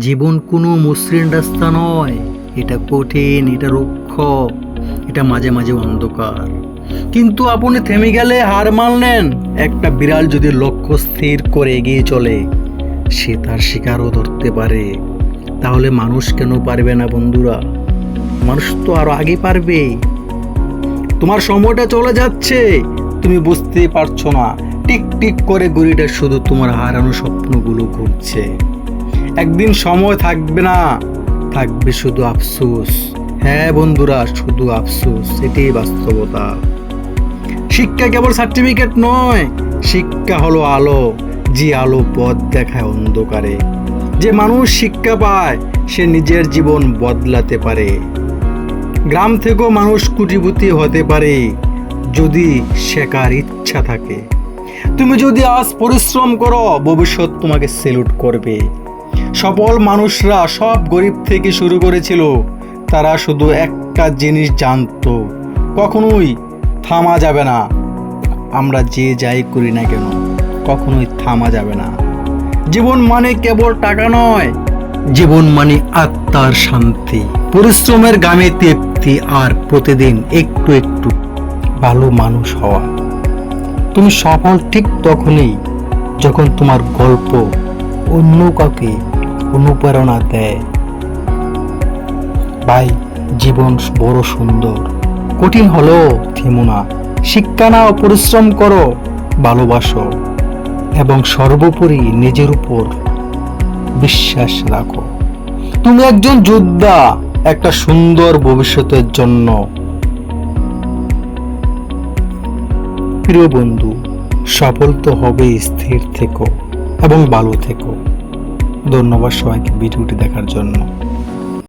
জীবন কোনো মসৃণ রাস্তা নয়। এটা কঠিন, এটা রুক্ষ এটা মাঝে মাঝে অন্ধকার। কিন্তু আপনি থেমে গেলে হার মানলেন একটা বিড়াল যদি লক্ষ্য স্থির করে এগিয়ে চলে, সে তার শিকারও ধরতে পারে। তাহলে মানুষ কেন পারবে না বন্ধুরা? মানুষ তো আরও আগে পারবে। তোমার সময়টা চলে যাচ্ছে। তুমি বুঝতেই পারছ না। টিক টিক করে গড়িটা শুধু তোমার হারানো স্বপ্নগুলো ঘুরছে। একদিন সময় থাকবে না। থাকবে শুধু আফসোস। হ্যাঁ বন্ধুরা, শুধু আফসোস, এটাই বাস্তবতা। শিক্ষা কেবল সার্টিফিকেট নয়, শিক্ষা হলো আলো। যে আলো পথ দেখায় অন্ধকারে। যে মানুষ শিক্ষা পায়, সে নিজের জীবন বদলাতে পারে। গ্রাম থেকেও মানুষ কুটিপুতি হতে পারে, যদি শেখার ইচ্ছা থাকে। তুমি যদি আজ পরিশ্রম করো, ভবিষ্যৎ তোমাকে সেলুট করবে। সফল মানুষরা সব গরিব থেকে শুরু করেছিল। তারা শুধু একটা জিনিস জানতো, কখনোই থামা যাবে না। আমরা যে যাই করি না কেন, কখনোই থামা যাবে না। জীবন মানে কেবল টাকা নয়, জীবন মানে আত্মার শান্তি। পরিশ্রমের গামে তৃপ্তি আর প্রতিদিন একটু একটু ভালো মানুষ হওয়া। তুমি সফল ঠিক তখনই যখন তোমার গল্প অন্য কাউকে অনুপ্রেরণা দেয় ভাই জীবন বড় সুন্দর কঠিন হলো থেমো না শিক্ষা নাও পরিশ্রম করো ভালোবাসো এবং সর্বোপরি নিজের উপর বিশ্বাস রাখো তুমি একজন যোদ্ধা একটা সুন্দর ভবিষ্যতের জন্য প্রিয় বন্ধু সফল তো হবে স্থির থেকো। এবং ভালো থেকো ধন্যবাদ সবাইকে ভিডিওটি দেখার জন্য।